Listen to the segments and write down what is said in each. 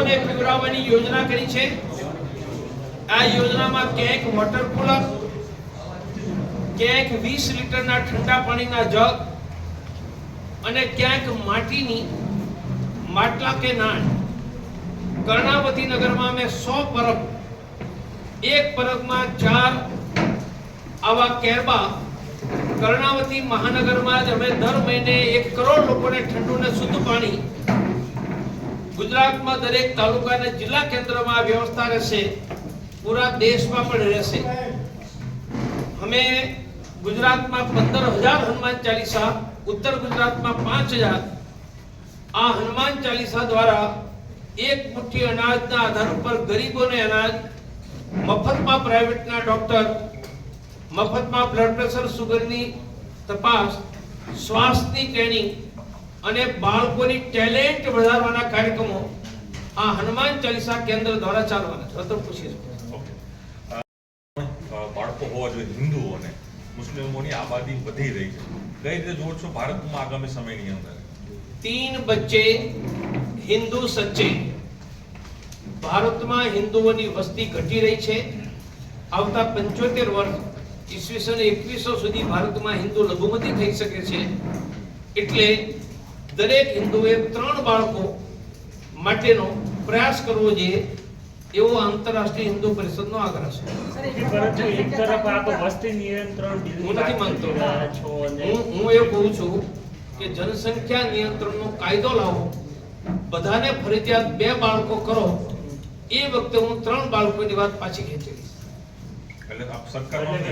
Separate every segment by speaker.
Speaker 1: લોકોને પીવડાવવાની યોજના કરી છે. આ યોજનામાં ક્યાંક વોટર કુલર ક્યાંક વીસ લીટરના ઠંડા પાણીના જગ અને ક્યાંક માટીની માટલા કે નાણ. કર્ણાવતી નગરમાં અમે સો પરબ, એક પરબમાં ચાર આવા કેરબા કર્ણાવતી મહાનગરમાં જ અમે દર મહિને એક કરોડ લોકોને ઠંડુ ને શુદ્ધ પાણી ગુજરાતમાં દરેક તાલુકા અને જિલ્લા કેન્દ્રમાં આ વ્યવસ્થા રહેશે. પૂરા દેશમાં પણ રહેશે. અમે ગુજરાતમાં પંદર હજાર હનુમાન ચાલીસા, ઉત્તર ગુજરાતમાં પાંચ હજાર. આ હનુમાન ચાલીસા દ્વારા એક મુઠ્ઠી અનાજના આધાર ઉપર ગરીબોને અનાજ, મફતમાં પ્રાઇવેટના ડોક્ટર, મફતમાં બ્લડ પ્રેશર સુગરની તપાસ, શ્વાસની ટ્રેનિંગ અને બાળકોની ટેલેન્ટ વધારવાના કાર્યક્રમો આ હનુમાન ચાલીસા કેન્દ્ર દ્વારા ચાલવાના છે. તો પૂછી
Speaker 2: બાળકો હોવા જોઈએ હિન્દુઓને મુસ્લિમોની આબાદી વધી રહી છે. કઈ રીતે જોડશો ભારતમાં આગામી સમયની અંદર?
Speaker 1: તીન બચ્ચે હિન્દુ સચ્ચે. ભારતમાં હિન્દુઓની વસ્તી ઘટી રહી છે. આવતા પંચોતેર વર્ષ ઈસવીસન એકવીસો સુધી ભારતમાં હિન્દુ લઘુમતી થઈ શકે છે. એટલે દરેક હિન્દુએ ત્રણ બાળકો માટેનો પ્રયાસ કરવો જોઈએ એવો આંતરરાષ્ટ્રીય હિન્દુ પરિષદનો આગ્રહ છે.
Speaker 3: પરંતુ એક તરફ આપ વસ્તી નિયંત્રણ
Speaker 1: હું નથી માનતો. એ કહું છું કે જનસંખ્યા નિયંત્રણનો કાયદો લાવો. બધાને ફરજિયાત બે બાળકો કરો. એ વખતે હું ત્રણ બાળકોની વાત પાછી ખેંચી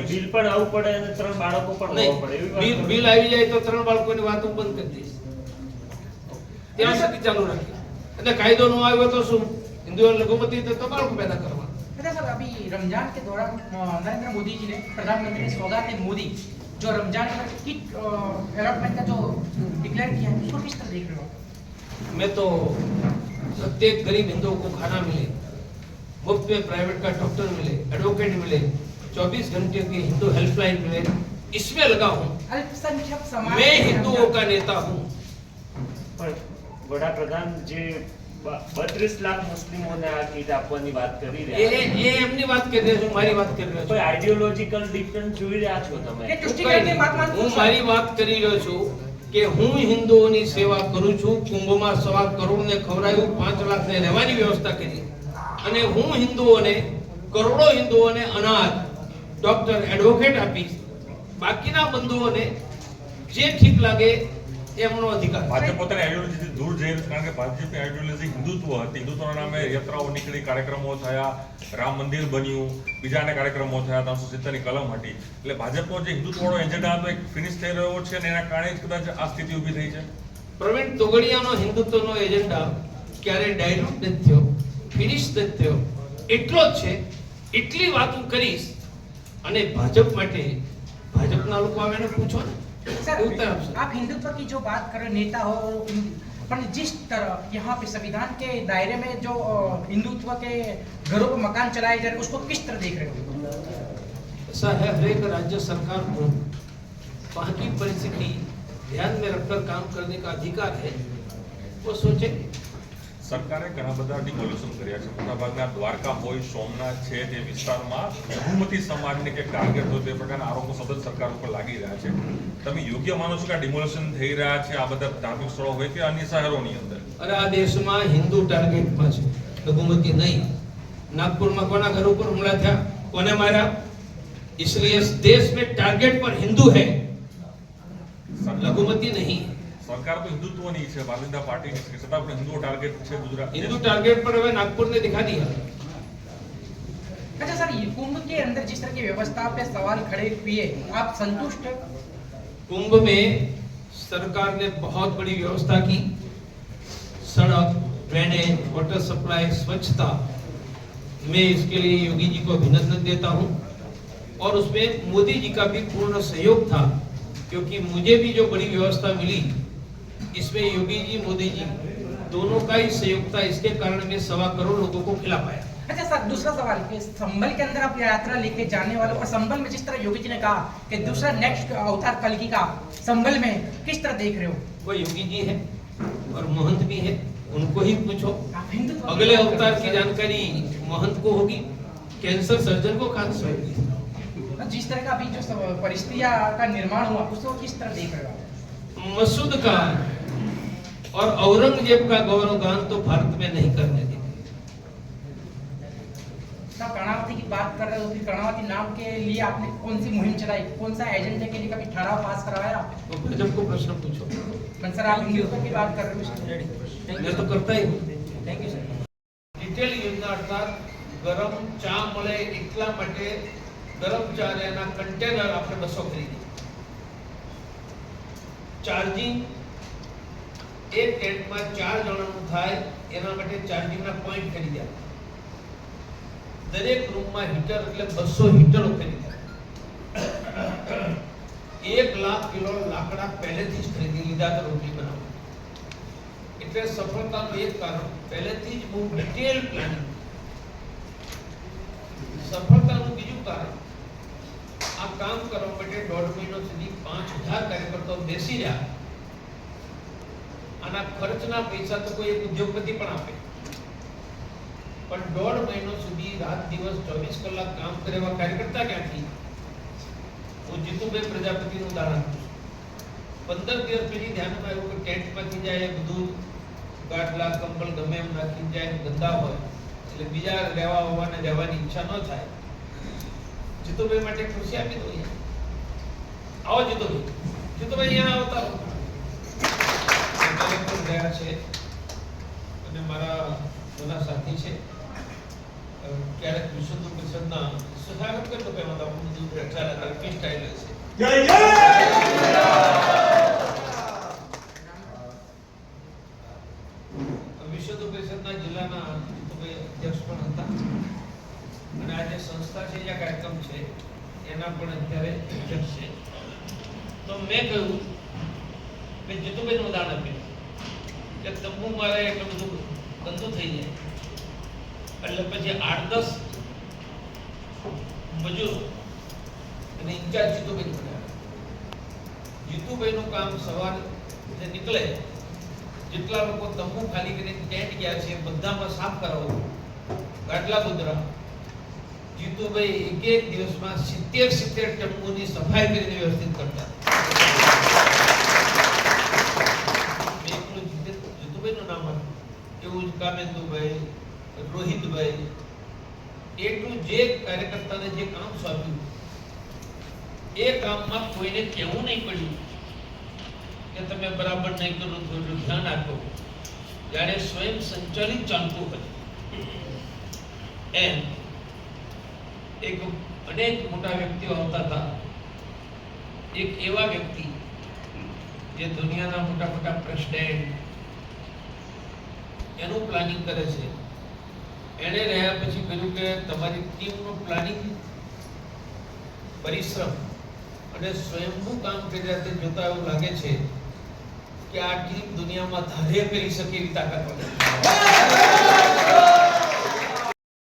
Speaker 3: બિલ પણ પડે અને ત્રણ બાળકો પણ
Speaker 1: બિલ આવી જાય તો ત્રણ બાળકોની વાત હું બંધ કરી દઈશ. ત્યાં સુધી ચાલુ રાખી અને કાયદો ન આવ્યો તો શું હિન્દુઓ લઘુમતી તો તો બાળકો પેદા કરવા
Speaker 4: अच्छा सर अभी रमजान के दौरान अ, नरेंद्र मोदी जी ने प्रधानमंत्री ने सौगात में मोदी जो रमजान का किट अलॉटमेंट का जो डिक्लेयर किया है उसको किस तरह देख रहे हो
Speaker 1: मैं तो प्रत्येक गरीब हिंदुओं को खाना मिले मुफ्त में प्राइवेट का डॉक्टर मिले एडवोकेट मिले 24 घंटे की हिंदू हेल्पलाइन मिले इसमें लगा हूँ
Speaker 4: अल्पसंख्यक समाज
Speaker 1: मैं
Speaker 4: के
Speaker 1: हिंदुओं
Speaker 4: रमजान-
Speaker 1: का नेता हूँ
Speaker 3: પણ વડાપ્રધાન જે બત્રીસ લાખ મુસ્લિમોને આ કીટ આપવાની વાત કરી રહ્યા
Speaker 1: એ એમની વાત કરી રહ્યા છું મારી વાત કરી રહ્યા છું.
Speaker 3: આઈડિયોલોજીકલ ડિફરન્સ જોઈ રહ્યા છો તમે?
Speaker 1: હું મારી વાત કરી રહ્યો છું કે હું હિન્દુઓની સેવા કરું છું કુંભમાં સવા કરોડને ખવડાયું પાંચ લાખ લાખને રહેવાની વ્યવસ્થા કરી. અને હું હિન્દુઓને કરોડો હિન્દુઓને અનાજ ડોક્ટર એડવોકેટ આપીશ. બાકીના બંધુઓને જે ઠીક લાગે એમનો અધિકાર.
Speaker 2: ભાજપ પોતાની આઈડિયોલોજીથી દૂર જઈ કારણ કે ભાજપની આઈડિયોલોજી હિન્દુત્વ હતી. હિન્દુત્વના નામે યાત્રાઓ નીકળી કાર્યક્રમો થયા રામ મંદિર બન્યું બીજાને કાર્યક્રમો થયા ત્રણસો સિત્તેરની કલમ હતી. એટલે ભાજપનો જે હિન્દુત્વનો એજન્ડા હતો એ ફિનિશ થઈ રહ્યો છે અને એના કારણે જ કદાચ આ સ્થિતિ ઊભી થઈ છે?
Speaker 1: પ્રવીણ તોગડિયાનો હિન્દુત્વનો એજન્ડા ક્યારે ડાયલ્યુટ નથી થયો ફિનિશ નથી થયો એટલો જ છે એટલી વાત હું કરીશ અને ભાજપ માટે ભાજપના લોકો આવે એને પૂછો ને.
Speaker 4: सर आप हिंदुत्व की जो बात कर रहे नेता हो पर जिस तरह यहाँ पे संविधान के दायरे में जो हिंदुत्व के घरों पर मकान चलाए जा रहे उसको किस तरह देख रहे हो?
Speaker 1: ऐसा है हर एक राज्य सरकार को वहाँ की परिस्थिति ध्यान में रखकर काम करने का अधिकार है। वो सोचे
Speaker 2: સરકારે ઘણા બધા ડિમોલ્યુશન કર્યા છે મોટાભાગના દ્વારકા હોય સોમનાથ છે તે વિસ્તારમાં લઘુમતી સમાજને કે ટાર્ગેટ હોય તે પ્રકારના આરોપો સતત સરકાર ઉપર લાગી રહ્યા છે તમે યોગ્ય માનો છો કે આ ડિમોલ્યુશન થઈ રહ્યા છે આ બધા ધાર્મિક સ્થળો હોય કે અન્ય શહેરોની અંદર
Speaker 1: અરે આ દેશમાં હિન્દુ ટાર્ગેટમાં છે લઘુમતી નહીં નાગપુરમાં કોના ઘર ઉપર હુમલા થયા કોને માર્યા इसलिए इस देश में टारगेट पर हिंदू है लघुमती नहीं
Speaker 2: સરકાર તો હિન્દુત્વની છે ભારતીય જનતા પાર્ટીની છે છતાં પણ હિન્દુઓ ટાર્ગેટ છે ગુજરાત
Speaker 1: हिंदू टारगेट पर हमें नागपुर ने दिखा दिया
Speaker 4: अच्छा सर ये कुंभ के अंदर जिस तरह की व्यवस्था पे सवाल खड़े किए आप संतुष्ट है
Speaker 1: कुंभ में सरकार ने बहुत बड़ी व्यवस्था की सड़क ड्रेनेज वाटर सप्लाई स्वच्छता मैं इसके लिए योगी जी को अभिनंदन देता हूं और उसमें मोदी जी का भी पूर्ण सहयोग था क्योंकि मुझे भी जो बड़ी व्यवस्था मिली इसमें योगी जी मोदी जी दोनों का ही सहयोग था। इसके कारण मैं सवा करोड़ लोगों को खिला पाया।
Speaker 4: अच्छा सर दूसरा सवाल कि संभल के अंदर आप यात्रा लेके जाने वाले और संभल में जिस तरह योगी जी ने कहा कि दूसरा नेक्स्ट अवतार कल की का संभल में किस तरह देख रहे हो?
Speaker 1: वो योगी जी है और महंत भी है उनको ही पूछो।
Speaker 4: आप
Speaker 1: अगले अवतार की जानकारी महंत को होगी कैंसर सर्जन को कहाँ होगी।
Speaker 4: जिस तरह का अभी जो परिस्थितियाँ का निर्माण हुआ उसको किस तरह देख रहे हो?
Speaker 1: मसूद खान और औरंगजेब का गौरव गान तो भारत में नहीं करने देंगे
Speaker 4: आप कर्णावती की बात कर रहे हो फिर कर्णावती नाम के लिए आपने कौन सी मुहिम चलाई कौन सा एजेंडे के लिए कभी ठहराव पास करवाया
Speaker 1: तो भाजपा को प्रश्न पूछो
Speaker 4: मैं सर आप हिंदुत्व की बात कर रहे हो
Speaker 1: मैं तो करता ही हूँ
Speaker 4: थैंक यू सर
Speaker 1: રિટેલ યોજના અર્થાત ગરમ ચા મળે એટલા માટે ગરમ ચા અને એના કન્ટેનર આપણે બસો ખરીદી ચાર્જિંગ એક ટેન્ટમાં ચાર જણાનું થાય, એના માટે ચાર્જિંગના પોઈન્ટ દે. દરેક રૂમમાં હીટર એટલે બસો હીટરો ખરીદ્યા એક લાખ કિલો લાકડા પહેલેથી જ ખરીદી લીધા હતા રોટલી બનાવવા. એટલે સફળતાનું એક કારણ, પહેલેથી જ બહુ ડિટેલ પ્લાનિંગ સફળતાનું બીજું કારણ આ કામ કરવા માટે દોઢ મહિનો સુધી પાંચ હજાર કાર્યકર્તાઓ બેસી રહ્યા. આના ખર્ચના પૈસા તો કોઈ ઉદ્યોગપતિ પણ આપે. પણ દોઢ મહિનો સુધી રાત દિવસ ચોવીસ કલાક કામ કરેવા કાર્યકર્તા ક્યાંથી? હું જીતુભાઈ પ્રજાપતિનું ઉદાહરણ. પંદર દિવસ પછી ધ્યાનમાં આવ્યું કે ટેન્ટમાંથી જાય બધું ગાટલા કંબલ ગમે એમ નાખી જાય, ગંદા હોય. એટલે બીજા રહેવા હોવાને રહેવાની ઈચ્છા ન થાય. જીતુભાઈ માટે ખુશી આપી દો આવો જીતુભાઈ. જીતુભાઈ અહીંયા આવતા છે. અને મારા બધા સાથી છે. ક્યારેક વિશુદ્ધ પરિષદના સ્વાગત કરતો પહેલા આપણું પ્રચાર રક્ષા લાગે ફી સ્ટાઇલ હશે મેં જીતુભાઈનું ઉદાહરણ આપ્યું કે તંબુ મારે એટલું બધું ગંદુ થઈ જાય એટલે પછી આઠ દસ મજૂર અને ઇન્ચાર્જ જીતુભાઈ બનાવ્યા જીતુભાઈનું કામ સવાર જે નીકળે જેટલા લોકો તંબુ ખાલી કરીને ટેન્ટ ગયા છે બધામાં સાફ કરાવો ગાટલા ગુદરા જીતુભાઈ એક એક દિવસમાં સિત્તેર સિત્તેર તંબુની સફાઈ કરીને વ્યવસ્થિત કરતા જીતુ- જીતુભાઈનું નામ આપ્યું એવું જ કામેન્દુભાઈ રોહિતભાઈ એટલું જે કાર્યકર્તાને જે કામ સોંપ્યું એ કામમાં કોઈને કહેવું નહીં પડ્યું કે તમે બરાબર નહીં કરો થોડું ધ્યાન આપો જાણે સ્વયં સંચાલિત ચાલતું હોય એમ એક અનેક મોટા વ્યક્તિઓ આવતા હતા એક એવા વ્યક્તિ જે દુનિયાના મોટા મોટા પ્રેસિડેન્ટ એનું પ્લાનિંગ કરે છે એણે રહ્યા પછી કહ્યું કે તમારી ટીમનું પ્લાનિંગ પરિશ્રમ અને સ્વયંભૂ કામ કર્યા તે જોતા એવું લાગે છે કે આ ટીમ દુનિયામાં ધારે કરી શકે એવી તાકાત.